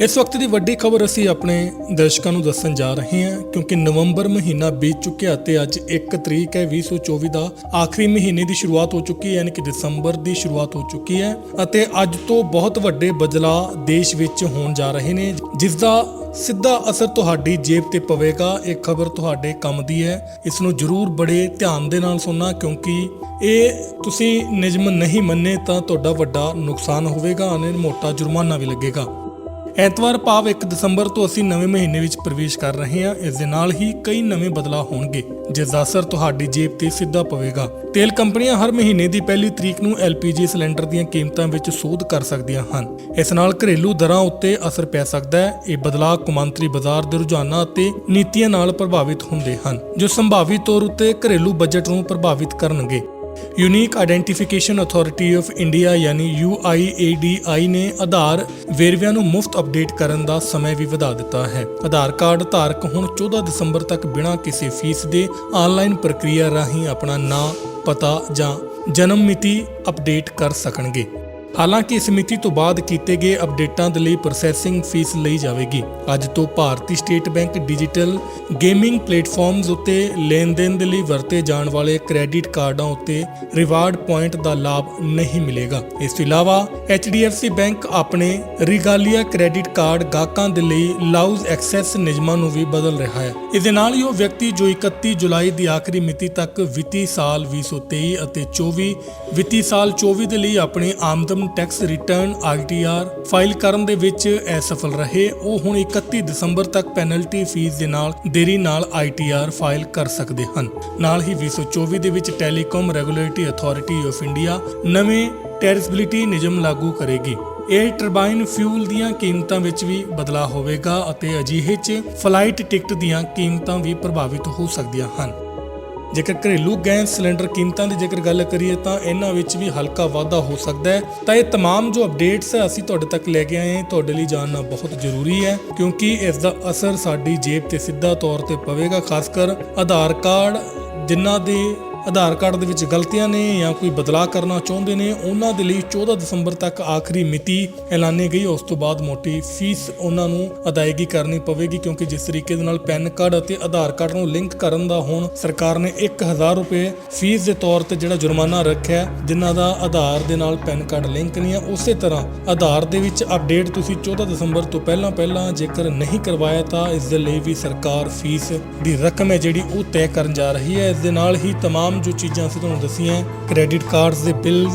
ਇਸ ਵਕਤ ਦੀ ਵੱਡੀ ਖਬਰ ਅਸੀਂ ਆਪਣੇ ਦਰਸ਼ਕਾਂ ਨੂੰ ਦੱਸਣ ਜਾ ਰਹੇ ਹਾਂ, ਕਿਉਂਕਿ ਨਵੰਬਰ ਮਹੀਨਾ ਬੀਤ ਚੁੱਕਿਆ ਤੇ ਅੱਜ 1 ਤਰੀਕ ਹੈ 2024 ਦਾ ਆਖਰੀ ਮਹੀਨੇ ਦੀ ਸ਼ੁਰੂਆਤ ਹੋ ਚੁੱਕੀ ਹੈ, ਯਾਨੀ ਕਿ ਦਸੰਬਰ ਦੀ ਸ਼ੁਰੂਆਤ ਹੋ ਚੁੱਕੀ ਹੈ ਅਤੇ ਅੱਜ ਤੋਂ ਬਹੁਤ ਵੱਡੇ ਬਦਲਾਅ ਦੇਸ਼ ਵਿੱਚ ਹੋਣ ਜਾ ਰਹੇ ਨੇ ਜਿਸ ਦਾ ਸਿੱਧਾ ਅਸਰ ਤੁਹਾਡੀ ਜੇਬ ਤੇ ਪਵੇਗਾ। ਇਹ ਖਬਰ ਤੁਹਾਡੇ ਕੰਮ ਦੀ ਹੈ। ਇਸ ਨੂੰ ਜ਼ਰੂਰ ਬੜੇ ਧਿਆਨ ਦੇ ਨਾਲ ਸੁਣਨਾ, ਕਿਉਂਕਿ ਇਹ ਤੁਸੀਂ ਨਿਯਮ ਨਹੀਂ ਮੰਨੇ ਤਾਂ ਤੁਹਾਡਾ ਵੱਡਾ ਨੁਕਸਾਨ ਹੋਵੇਗਾ ਅਤੇ ਮੋਟਾ ਜੁਰਮਾਨਾ ਵੀ ਲੱਗੇਗਾ। ਐਤਵਾਰ ਭਾਵ 1 ਦਸੰਬਰ ਤੋਂ ਅਸੀਂ ਨਵੇਂ ਮਹੀਨੇ ਵਿੱਚ ਪ੍ਰਵੇਸ਼ ਕਰ ਰਹੇ ਹਾਂ। ਇਸ ਦੇ ਨਾਲ ਹੀ ਕਈ ਨਵੇਂ ਬਦਲਾਅ ਹੋਣਗੇ। ਜਿਸ ਦਾ ਅਸਰ ਤੁਹਾਡੀ ਜੇਬ ਤੇ ਸਿੱਧਾ ਪਵੇਗਾ, ਤੇਲ ਕੰਪਨੀਆਂ ਹਰ ਮਹੀਨੇ ਦੀ ਪਹਿਲੀ ਤਰੀਕ ਨੂੰ LPG ਸਿਲੰਡਰ ਦੀਆਂ ਕੀਮਤਾਂ ਵਿੱਚ ਸੋਧ ਕਰ ਸਕਦੀਆਂ ਹਨ। ਇਸ ਨਾਲ ਘਰੇਲੂ ਦਰਾਂ ਉੱਤੇ ਅਸਰ ਪੈ ਸਕਦਾ ਹੈ। ਇਹ ਬਦਲਾਅ ਕੌਮਾਂਤਰੀ ਬਾਜ਼ਾਰ ਦੇ ਰੁਝਾਨਾਂ ਅਤੇ ਨੀਤੀਆਂ ਨਾਲ ਪ੍ਰਭਾਵਿਤ ਹੁੰਦੇ ਹਨ, ਜੋ ਸੰਭਾਵੀ ਤੌਰ ਉੱਤੇ ਘਰੇਲੂ ਬਜਟ ਨੂੰ ਪ੍ਰਭਾਵਿਤ ਕਰਨਗੇ। Unique identification authority of India ਯਾਨੀ UIADI ਨੇ ਆਧਾਰ ਵੇਰਵਿਆਂ ਨੂੰ ਮੁਫਤ ਅਪਡੇਟ ਕਰਨ ਦਾ ਸਮਾਂ ਵੀ ਵਧਾ ਦਿੱਤਾ ਹੈ। ਆਧਾਰ ਕਾਰਡ ਧਾਰਕ ਹੁਣ 14 ਦਸੰਬਰ ਤੱਕ ਬਿਨਾਂ ਕਿਸੇ ਫੀਸ ਦੇ ਆਨਲਾਈਨ ਪ੍ਰਕਿਰਿਆ ਰਾਹੀਂ ਆਪਣਾ ਨਾਂ, ਪਤਾ ਜਾਂ ਜਨਮ ਮਿਤੀ ਅਪਡੇਟ ਕਰ ਸਕਣਗੇ। ਹਾਲਾਂਕਿ ਇਸ ਮਿਤੀ ਤੋਂ ਬਾਅਦ ਕੀਤੇ ਗਏ ਅਪਡੇਟਾਂ ਦੇ ਲਈ ਪ੍ਰੋਸੈਸਿੰਗ ਫੀਸ ਲਈ ਜਾਵੇਗੀ। ਅੱਜ ਤੋਂ ਭਾਰਤੀ state bank digital gaming platforms ਉੱਤੇ ਲੈਣ ਦੇਣ ਦੇ ਲਈ ਵਰਤੇ ਜਾਣ ਵਾਲੇ ਕ੍ਰੈਡਿਟ ਕਾਰਡਾਂ ਉੱਤੇ ਰਿਵਾਰਡ ਪੁਆਇੰਟ ਦਾ ਲਾਭ ਨਹੀਂ ਮਿਲੇਗਾ। ਇਸ ਤੋਂ ਇਲਾਵਾ HDFC ਬੈਂਕ ਆਪਣੇ ਰਿਗਾਲੀਆ ਕ੍ਰੈਡਿਟ ਕਾਰਡ ਗਾਹਕਾਂ ਦੇ ਲਈ ਲਾਊਜ਼ ਐਕਸੈਸ ਨਿਯਮਾਂ ਨੂੰ ਵੀ ਬਦਲ ਰਿਹਾ ਹੈ। ਇਸ ਦੇ ਨਾਲ ਹੀ ਉਹ ਵਿਅਕਤੀ ਜੋ 31 ਜੁਲਾਈ ਦੀ ਆਖਰੀ ਮਿਤੀ ਤੱਕ ਵਿੱਤੀ ਸਾਲ 2023 ਅਤੇ 24 ਵਿੱਤੀ ਸਾਲ 24 ਦੇ ਲਈ ਆਪਣੀ ਆਮਦਨ ਟੈਕਸ ਰਿਟਰਨ ITR ਫਾਈਲ ਕਰਨ ਦੇ ਵਿੱਚ ਅਸਫਲ ਰਹੇ। ਉਹ ਹੁਣ 31 ਦਸੰਬਰ ਤੱਕ ਪੈਨਲਟੀ ਫੀਸ ਦੇ ਨਾਲ ਦੇਰੀ ਨਾਲ ITR ਫਾਈਲ ਕਰ ਸਕਦੇ ਹਨ। ਨਾਲ ਹੀ 2024 ਦੇ ਵਿੱਚ telecom regulatory authority of India ਨਵੇਂ ਟੈਰਿਸਬਿਲਿਟੀ ਨਿਯਮ ਲਾਗੂ ਕਰੇਗੀ। ਇਹ ਟਰਬਾਈਨ ਫਿਊਲ ਦੀਆਂ ਕੀਮਤਾਂ ਵਿੱਚ ਵੀ ਬਦਲਾਅ ਹੋਵੇਗਾ ਅਤੇ ਅਜਿਹੇ 'ਚ ਫਲਾਈਟ ਟਿਕਟ ਦੀਆਂ ਕੀਮਤਾਂ ਵੀ ਪ੍ਰਭਾਵਿਤ ਹੋ ਸਕਦੀਆਂ ਹਨ। ਜੇਕਰ ਘਰੇਲੂ ਗੈਸ ਸਿਲੰਡਰ ਕੀਮਤਾਂ ਦੀ ਜੇਕਰ ਗੱਲ ਕਰੀਏ ਤਾਂ ਇਹਨਾਂ ਵਿੱਚ ਵੀ ਹਲਕਾ ਵਾਧਾ ਹੋ ਸਕਦਾ ਹੈ ਤਾਂ ਇਹ तमाम ਜੋ ਅਪਡੇਟਸ ਅਸੀਂ ਤੁਹਾਡੇ ਤੱਕ ਲੈ ਕੇ ਆਏ ਹਾਂ ਤੁਹਾਡੇ ਲਈ ਜਾਣਨਾ ਬਹੁਤ ਜ਼ਰੂਰੀ ਹੈ ਕਿਉਂਕਿ ਇਸ ਦਾ ਅਸਰ ਸਾਡੀ ਜੇਬ ਤੇ ਸਿੱਧਾ ਤੌਰ ਤੇ ਪਵੇਗਾ ਖਾਸ ਕਰ ਆਧਾਰ ਕਾਰਡ ਜਿਨ੍ਹਾਂ ਦੇ ਆਧਾਰ ਕਾਰਡ ਦੇ ਵਿੱਚ ਗਲਤੀਆਂ ਨੇ ਜਾਂ ਕੋਈ ਬਦਲਾਅ ਕਰਨਾ ਚਾਹੁੰਦੇ ਨੇ ਉਹਨਾਂ ਦੇ ਲਈ 14 ਦਸੰਬਰ ਤੱਕ ਆਖਰੀ ਮਿਤੀ ਐਲਾਨੀ ਗਈ ਉਸ ਤੋਂ ਬਾਅਦ ਮੋਟੀ ਫੀਸ ਉਹਨਾਂ ਨੂੰ ਅਦਾਇਗੀ ਕਰਨੀ ਪਵੇਗੀ ਕਿਉਂਕਿ ਜਿਸ ਤਰੀਕੇ ਦੇ ਨਾਲ ਪੈਨ ਕਾਰਡ ਅਤੇ ਆਧਾਰ ਕਾਰਡ ਨੂੰ ਲਿੰਕ ਕਰਨ ਦਾ ਹੁਣ ਸਰਕਾਰ ਨੇ 1000 ਰੁਪਏ ਫੀਸ ਦੇ ਤੌਰ ਤੇ ਜਿਹੜਾ ਜੁਰਮਾਨਾ ਰੱਖਿਆ ਹੈ, ਜਿਨ੍ਹਾਂ ਦਾ ਆਧਾਰ ਦੇ ਨਾਲ ਪੈਨ ਕਾਰਡ ਲਿੰਕ ਨਹੀਂ ਹੈ ਉਸੇ ਤਰ੍ਹਾਂ ਆਧਾਰ ਦੇ ਵਿੱਚ ਅਪਡੇਟ ਤੁਸੀਂ 14 ਦਸੰਬਰ ਤੋਂ ਪਹਿਲਾਂ ਪਹਿਲਾਂ ਜੇਕਰ ਨਹੀਂ ਕਰਵਾਇਆ ਤਾਂ ਇਸ ਦੇ ਲਈ ਵੀ ਸਰਕਾਰ ਫੀਸ ਦੀ ਰਕਮ ਹੈ ਜਿਹੜੀ ਉਹ ਤੈਅ ਕਰਨ ਜਾ ਰਹੀ ਹੈ ਇਸ ਦੇ ਨਾਲ ਹੀ तमाम ਜੋ ਚੀਜ਼ਾਂ ਅਸੀਂ ਤੁਹਾਨੂੰ ਦੱਸੀਆਂ ਕ੍ਰੈਡਿਟ ਕਾਰਡਸ ਦੇ ਬਿੱਲ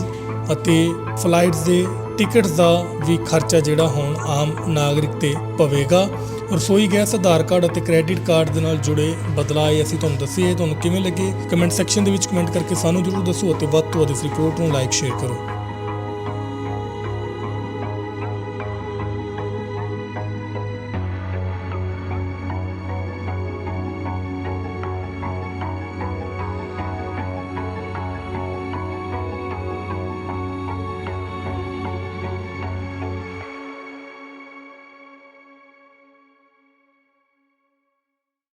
ਅਤੇ ਫਲਾਈਟਸ ਦੇ ਟਿਕਟਸ ਦਾ ਵੀ ਖਰਚਾ ਜਿਹੜਾ ਹੁਣ ਆਮ ਨਾਗਰਿਕ ਤੇ ਪਵੇਗਾ। ਰਸੋਈ, ਗੈਸ, ਆਧਾਰ ਕਾਰਡ ਅਤੇ ਕ੍ਰੈਡਿਟ ਕਾਰਡ ਦੇ ਨਾਲ ਜੁੜੇ ਬਦਲਾਅ ਇਹ ਅਸੀਂ ਤੁਹਾਨੂੰ ਦੱਸੀਏ। ਤੁਹਾਨੂੰ ਕਿਵੇਂ ਲੱਗੇ? ਕਮੈਂਟ ਸੈਕਸ਼ਨ ਦੇ ਵਿੱਚ ਕਮੈਂਟ ਕਰਕੇ ਸਾਨੂੰ ਜਰੂਰ ਦੱਸੋ ਅਤੇ ਵੱਧ ਤੋਂ ਵੱਧ ਇਸ ਰਿਪੋਰਟ ਨੂੰ ਲਾਈਕ ਸ਼ੇਅਰ ਕਰੋ।